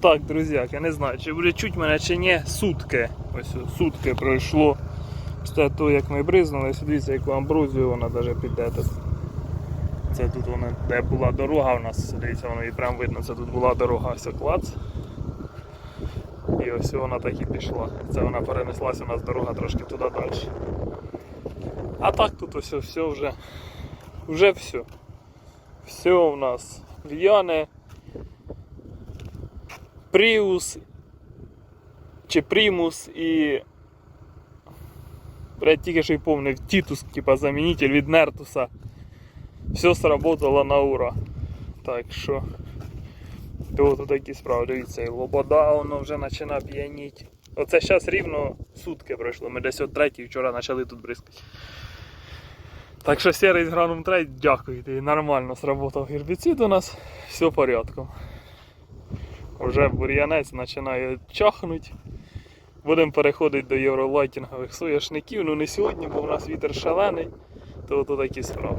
Так, друзяк, я не знаю, чи буде чуть мене чи ні. Сутки. Ось сутки пройшло. Після того, як ми бризнули, дивіться, яку амброзію вона навіть піде тут. Це тут вона, де була дорога у нас, дивіться, воно і прям видно, це тут була дорога, ось клац. І ось вона так і пішла. Це вона перенеслася, у нас дорога трошки туди далі. А так тут ось все вже. Вже все. Все у нас в'яне. Prius чи Примус і. Блять, тільки що й помнив, Титус, типа замінитель від Нертуса. Все сработало на ура. Так що. Тут такі справи, дивіться, і лобода воно вже починає п'яніть. Оце зараз рівно сутки пройшло. Ми десь о третій вчора почали тут бризкати. Так що серий з граном трейд, дякую, ти нормально сработав гербіцид у нас, все порядком. Вже бур'янець починає чахнути. Будемо переходити до євролайтінгових соняшників. Ну не сьогодні, бо в нас вітер шалений, то ото такі справи.